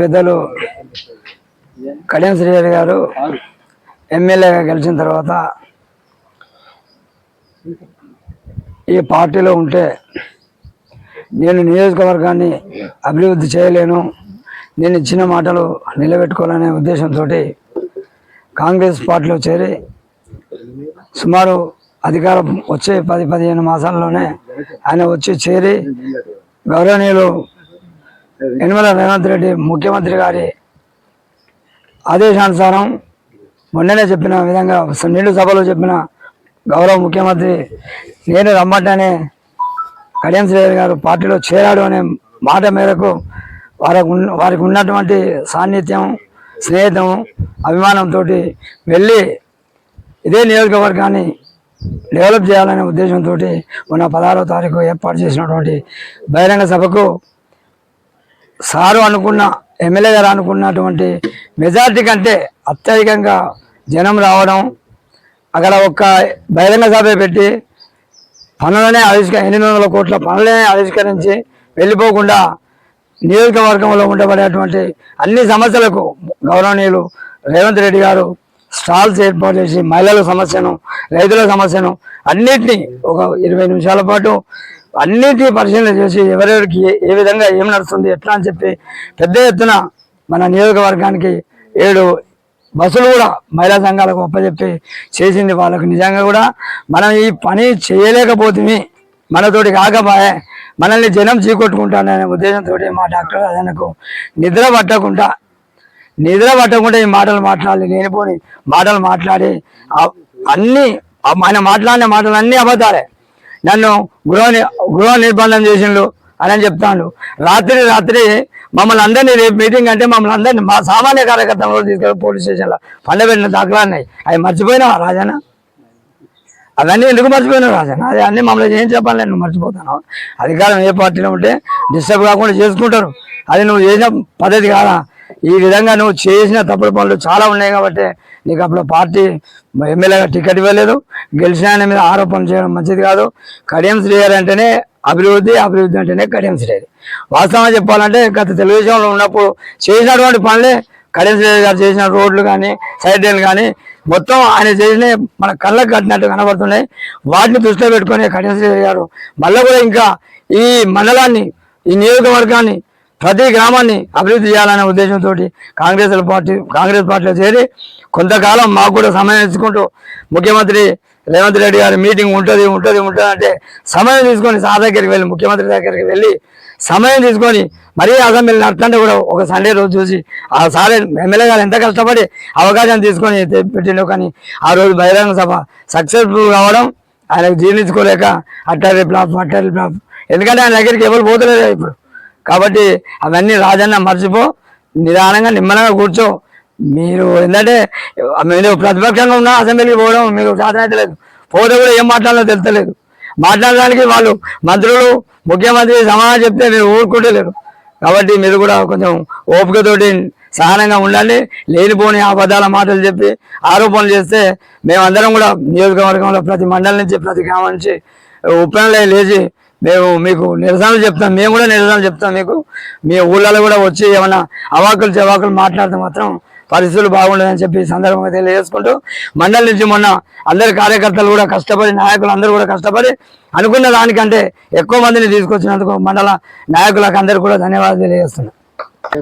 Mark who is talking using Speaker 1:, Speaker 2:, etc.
Speaker 1: పెద్దలు కళ్యాణ్ శ్రీహరి గారు ఎమ్మెల్యేగా గెలిచిన తర్వాత ఈ పార్టీలో ఉంటే నేను నియోజకవర్గాన్ని అభివృద్ధి చేయలేను. నేను ఇచ్చిన మాటలు నిలబెట్టుకోవాలనే ఉద్దేశంతో కాంగ్రెస్ పార్టీలో చేరి సుమారు అధికారం వచ్చే పది పదిహేను మాసాల్లోనే ఆయన వచ్చి చేరి గౌరవనీయులు యనమల రేవంత్ రెడ్డి ముఖ్యమంత్రి గారి ఆదేశానుసారం మొన్ననే చెప్పిన విధంగా నిండు సభలో చెప్పిన గౌరవ ముఖ్యమంత్రి నేను రమ్మంటేనే కళ్యాణ్ శ్రీధర్ గారు పార్టీలో చేరాడు అనే మాట మేరకు వారికి వారికి ఉన్నటువంటి సాన్నిధ్యం స్నేహితం అభిమానంతో వెళ్ళి ఇదే నియోజకవర్గాన్ని డెవలప్ చేయాలనే ఉద్దేశంతో మొన్న పదహారో తారీఖు ఏర్పాటు చేసినటువంటి బహిరంగ సభకు సారు అనుకున్న ఎమ్మెల్యే గారు అనుకున్నటువంటి మెజార్టీ కంటే అత్యధికంగా జనం రావడం అక్కడ ఒక్క బహిరంగ సభ పెట్టి పనులనే ఆవిష్క ఎనిమిది వందల కోట్ల పనులనే ఆవిష్కరించి వెళ్ళిపోకుండా నియోజకవర్గంలో ఉండబడేటువంటి అన్ని సమస్యలకు గౌరవనీయులు రేవంత్ రెడ్డి గారు స్టాల్స్ ఏర్పాటు చేసి మహిళల సమస్యను రైతుల సమస్యను అన్నిటినీ ఒక ఇరవై నిమిషాల పాటు అన్నిటినీ పరిశీలన చేసి ఎవరెవరికి ఏ- విధంగా ఏం నడుస్తుంది ఎట్లా అని చెప్పి పెద్ద ఎత్తున మన నియోజకవర్గానికి ఏడు బస్సులు కూడా మహిళా సంఘాలకు ఒప్పచెప్పి చేసింది వాళ్ళకు. నిజంగా కూడా మనం ఈ పని చేయలేకపోతుంది మనతోటి కాకపోయే మనల్ని జనం చీకొట్టుకుంటాననే ఉద్దేశంతో మా డాక్టర్ అదనకు నిద్ర పట్టకుండా నిద్ర పట్టకుండా ఈ మాటలు మాట్లాడాలి. లేనిపోని మాటలు మాట్లాడి అన్ని ఆయన మాట్లాడిన మాటలు అన్నీ అబద్ధాలే. నన్ను గృహ గృహ నిర్బంధం చేసిండు అని చెప్తాను రాత్రి రాత్రి మమ్మల్ని అందరినీ రేపు మీటింగ్ అంటే మమ్మల్ని అందరినీ మా సామాన్య కార్యకర్తలు తీసుకెళ్ళి పోలీస్ స్టేషన్లో పండబెట్టిన దాఖలా ఉన్నాయి అవి మర్చిపోయినావా రాజన్న? అవన్నీ ఎందుకు మర్చిపోయినావు రాజన్న? అది అన్ని మమ్మల్ని ఏం చెప్పాలి నేను మర్చిపోతాను? అధికారం ఏ పార్టీలో ఉంటే డిస్టర్బ్ కాకుండా చేసుకుంటారు. అది నువ్వు చేసిన పద్ధతి కాదా? ఈ విధంగా నువ్వు చేసిన తప్పుడు పనులు చాలా ఉన్నాయి కాబట్టి నీకు అప్పుడు పార్టీ ఎమ్మెల్యేగా టికెట్ ఇవ్వలేదు. గెలిచిన ఆయన మీద ఆరోపణలు చేయడం మంచిది కాదు. కడియం శ్రీహరి అంటేనే అభివృద్ధి అభివృద్ధి అంటేనే కడియం శ్రీహరి వాస్తవంగా చెప్పాలంటే గత తెలుగుదేశంలో ఉన్నప్పుడు చేసినటువంటి పనులే కడియం శ్రీహరి గారు చేసిన రోడ్లు కానీ సైడ్ డ్రైన్లు కానీ మొత్తం ఆయన చేసిన మన కళ్ళకు కట్టినట్టు కనబడుతున్నాయి. వాటిని దృష్టిలో పెట్టుకొని కడియం శ్రీహరి గారు మళ్ళీ కూడా ఇంకా ఈ మండలాన్ని ఈ నియోజకవర్గాన్ని ప్రతి గ్రామాన్ని అభివృద్ధి చేయాలనే ఉద్దేశంతో కాంగ్రెస్ పార్టీ కాంగ్రెస్ పార్టీలో చేరి కొంతకాలం మాకు కూడా సమయం ఇచ్చుకుంటూ ముఖ్యమంత్రి రేవంత్ రెడ్డి గారి మీటింగ్ ఉంటుంది ఉంటుంది ఉంటుంది అంటే సమయం తీసుకొని సార్ దగ్గరికి వెళ్ళి ముఖ్యమంత్రి దగ్గరికి వెళ్ళి సమయం తీసుకొని మరీ అసెంబ్లీ నడుతుంటే కూడా ఒక సండే రోజు చూసి ఆ సార్ ఎమ్మెల్యే గారు ఎంత కష్టపడి అవకాశం తీసుకొని పెట్టిండో కానీ ఆ రోజు బహిరంగ సభ సక్సెస్ఫుల్ కావడం ఆయనకు జీర్ణించుకోలేక అట్టారి ఫ్లాప్ అట్టారి ఫ్లాప్ ఎందుకంటే ఆయన దగ్గరికి ఎవరు పోతలేదు ఇప్పుడు. కాబట్టి అవన్నీ రాజన్న మర్చిపో. నిదానంగా నిమ్మలంగా కూర్చో. మీరు ఏంటంటే మీరు ప్రతిపక్షంగా ఉన్న అసెంబ్లీకి పోవడం మీకు సాధన లేదు పోతే కూడా ఏం మాట్లాడాలో తెలుస్తలేదు. మాట్లాడడానికి వాళ్ళు మంత్రులు ముఖ్యమంత్రి సమాధానం చెప్తే మీరు ఊరుకుంటలేరు. కాబట్టి మీరు కూడా కొంచెం ఓపికతోటి సహనంగా ఉండాలి లేనిపోని అబద్ధాల మాటలు చెప్పి ఆరోపణలు చేస్తే మేమందరం కూడా నియోజకవర్గంలో ప్రతి మండలం నుంచి ప్రతి గ్రామం నుంచి ఉప్పెనలే లేచి మేము మీకు నిరసనలు చెప్తాం మేము కూడా నిరసనలు చెప్తాం మీకు. మీ ఊళ్ళలో కూడా వచ్చి ఏమైనా అవాకులు చెవాకులు మాట్లాడితే మాత్రం పరిస్థితులు బాగుండదని చెప్పి సందర్భంగా తెలియజేసుకుంటూ మండలి నుంచి మొన్న అందరి కార్యకర్తలు కూడా కష్టపడి నాయకులు అందరూ కూడా కష్టపడి అనుకున్న దానికంటే ఎక్కువ మందిని తీసుకొచ్చినందుకు మండల నాయకులకు అందరు కూడా ధన్యవాదాలు తెలియజేస్తున్నాను